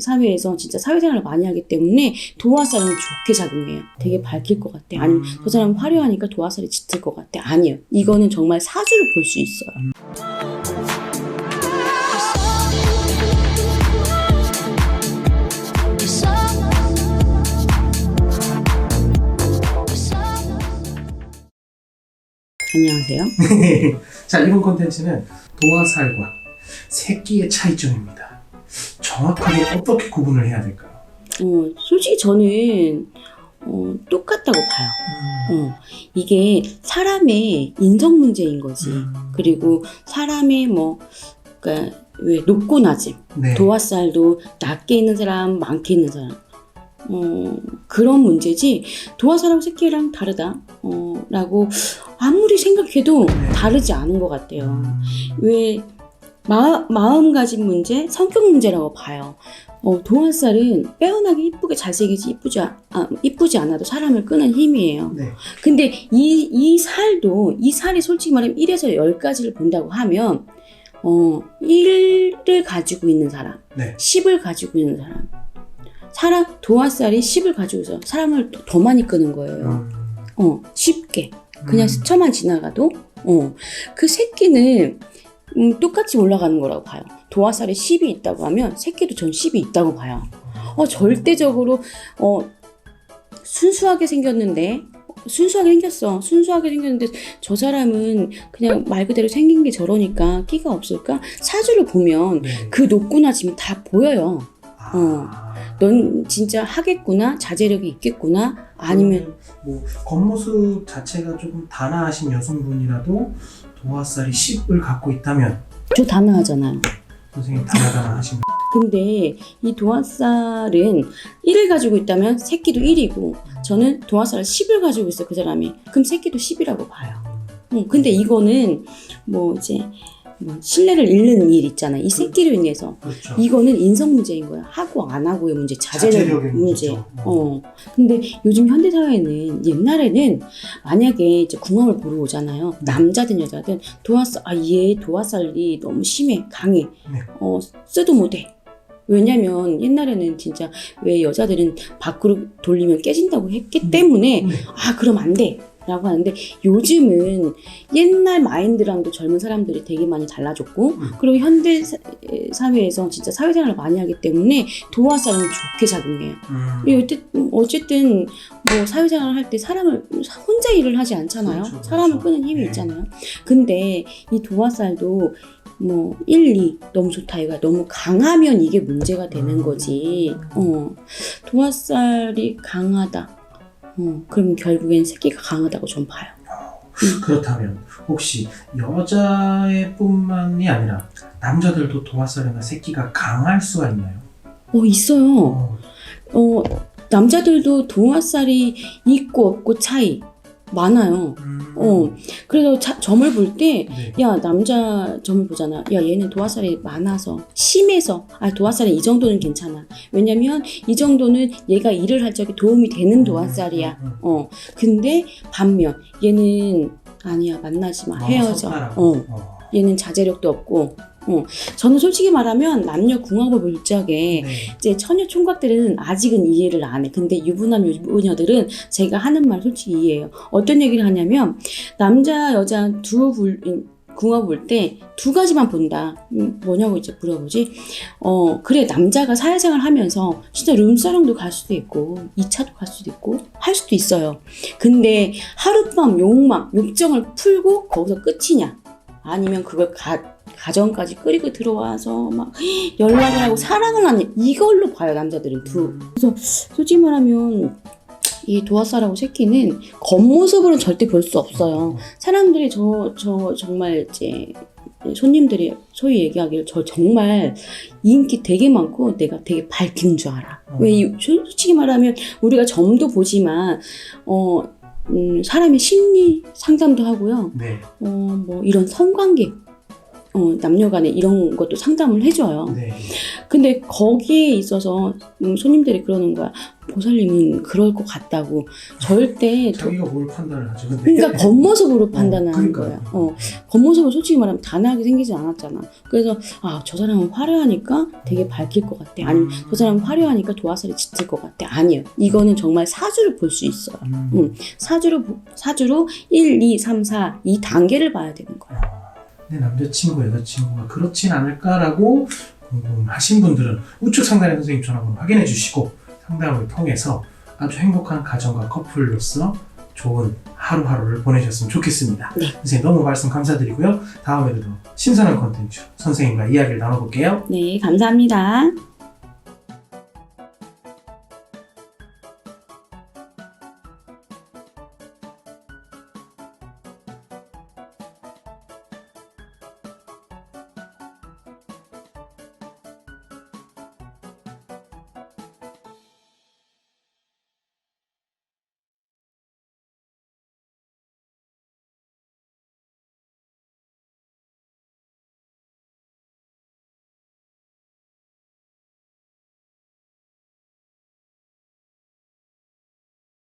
사회에서 진짜 사회생활을 많이 하기 때문에 도화살은 좋게 작용해요. 되게 밝힐 것 같아. 아니면 저 사람 화려하니까 도화살이 짙을 것 같아. 아니에요. 이거는 정말 사주를 볼 수 있어요. 안녕하세요. 자, 이번 콘텐츠는 도화살과 새끼의 차이점입니다. 정확하게 어떻게 구분을 해야 될까요? 어, 솔직히 저는 어, 똑같다고 봐요. 어, 이게 사람의 인성 문제인 거지. 음, 그리고 사람의 뭐, 그니까, 왜, 높고 낮음. 네. 도화살도 낮게 있는 사람, 많게 있는 사람. 어, 그런 문제지, 도화사람 새끼랑 다르다. 어, 라고 아무리 생각해도 네. 다르지 않은 것 같아요. 음, 왜, 마, 마음가짐 문제, 성격 문제라고 봐요. 어, 도화살은 빼어나게 이쁘게 잘생기지 이쁘지, 아, 아, 이쁘지 않아도 사람을 끄는 힘이에요. 네. 근데 이, 이 살도, 이 살이 솔직히 말하면 1에서 10가지를 본다고 하면, 어, 1을 가지고 있는 사람, 네. 10을 가지고 있는 사람. 사람, 도화살이 10을 가지고 있어. 사람을 더 많이 끄는 거예요. 음, 어, 쉽게. 그냥 음, 스쳐만 지나가도, 어, 그 새끼는, 음, 똑같이 올라가는 거라고 봐요. 도화살에 10이 있다고 하면, 새끼도 전 10이 있다고 봐요. 어, 절대적으로, 어, 순수하게 생겼는데, 순수하게 생겼어. 순수하게 생겼는데, 저 사람은 그냥 말 그대로 생긴 게 저러니까 끼가 없을까? 사주를 보면, 네. 그 높구나 지금 다 보여요. 아, 넌 진짜 하겠구나? 자제력이 있겠구나? 아니면, 뭐 겉모습 자체가 조금 단아하신 여성분이라도 도화살이 10을 갖고 있다면 저 단아하잖아요. 선생님 단아단아하신 근데 이 도화살은 1을 가지고 있다면 새끼도 1이고 저는 도화살을 10을 가지고 있어 그 사람이. 그럼 새끼도 10이라고 봐요. 어, 근데 이거는 뭐 이제 뭐 신뢰를 잃는 일 있잖아요 이 새끼로 인해서 그렇죠. 이거는 인성 문제인 거야 하고 안 하고의 문제 자제력 자제력의 문제 문제죠. 어 근데 요즘 현대 사회는 옛날에는 만약에 이제 궁합을 보러 오잖아요 남자든 여자든 도화살 아얘 도화살이 너무 심해 강해 네. 어 쓰도 못해 왜냐면 옛날에는 진짜 왜 여자들은 밖으로 돌리면 깨진다고 했기 음. 때문에 네. 아 그럼 안 돼. 라고 하는데 요즘은 옛날 마인드랑도 젊은 사람들이 되게 많이 달라졌고 음. 그리고 현대 사- 사회에서 진짜 사회생활을 많이 하기 때문에 도화살은 좋게 작용해요. 음, 이 어쨌든, 어쨌든 뭐 사회생활을 할 때 사람을 혼자 일을 하지 않잖아요. 그렇죠, 사람을 그렇죠. 끄는 힘이 네. 있잖아요. 근데 이 도화살도 뭐 1, 2 너무 좋다 이거야. 너무 강하면 이게 문제가 되는 음. 거지. 어. 도화살이 강하다. 어. 그럼 결국엔 새끼가 강하다고 좀 봐요. 그렇다면 혹시 여자의 뿐만이 아니라 남자들도 도화살이나 새끼가 강할 수가 있나요? 어, 있어요. 어, 어, 남자들도 도화살이 있고 없고 차이 많아요. 음, 어. 그래서 자- 점을 볼 때 네. 야 남자 점을 보잖아. 야 얘는 도화살이 많아서 심해서 아 도화살이 이 정도는 괜찮아. 왜냐면 이 정도는 얘가 일을 할 적에 도움이 되는 도화살이야. 음, 음, 음. 어 근데 반면 얘는 아니야 만나지 마 너무 헤어져. 어 어. 얘는 자제력도 없고. 어 저는 솔직히 말하면 남녀 궁합을 볼 적에 네. 이제 처녀 총각들은 아직은 이해를 안 해. 근데 유부남 유부녀들은 제가 하는 말 솔직히 이해해요. 어떤 얘기를 하냐면 남자 여자 두 불, 음, 궁합 볼 때 두 가지만 본다. 음, 뭐냐고 이제 물어보지. 어 그래 남자가 사회생활 하면서 진짜 룸사롱도 갈 수도 있고 2차도 갈 수도 있고 할 수도 있어요. 근데 하룻밤 욕망 욕정을 풀고 거기서 끝이냐? 아니면 그걸 가, 가정까지 끌고 들어와서 막 연락을 하고 사랑을 하냐 이걸로 봐요 남자들은. 두. 음, 솔직히 말하면 이 도화살하고 새끼는 겉모습으로는 절대 볼 수 없어요. 사람들이 저, 저 정말 이제 손님들이 소위 얘기하기를 저 정말 인기 되게 많고 내가 되게 밝힌 줄 알아. 어. 왜 이- 솔직히 말하면 우리가 점도 보지만 어 음, 사람의 심리 상담도 하고요. 네. 어, 뭐 이런 성관계 어, 남녀 간에 이런 것도 상담을 해줘요. 네. 근데 거기에 있어서 음, 손님들이 그러는 거야. 보살님은 그럴 것 같다고 절대 도- 자기가 뭘 판단을 하죠. 근데 그러니까 겉모습으로 판단하는 그러니까요. 거야. 어, 겉모습은 솔직히 말하면 단아하게 생기지 않았잖아. 그래서 아 저 사람은 화려하니까 되게 밝힐 것 같아. 아니면 저 사람은 화려하니까 도화살이 짙을 것 같아. 아니에요. 이거는 정말 사주를 볼 수 있어요. 음. 음. 사주로 보- 사주로 1, 2, 3, 4 이 단계를 봐야 되는 거야. 내 남자친구, 여자친구가 그렇진 않을까라고 궁금하신 분들은 우측 상단의 선생님 전화번호 확인해 주시고 상담을 통해서 아주 행복한 가정과 커플로서 좋은 하루하루를 보내셨으면 좋겠습니다. 네. 선생님 너무 말씀 감사드리고요. 다음에도 더 신선한 컨텐츠 선생님과 이야기를 나눠볼게요. 네, 감사합니다.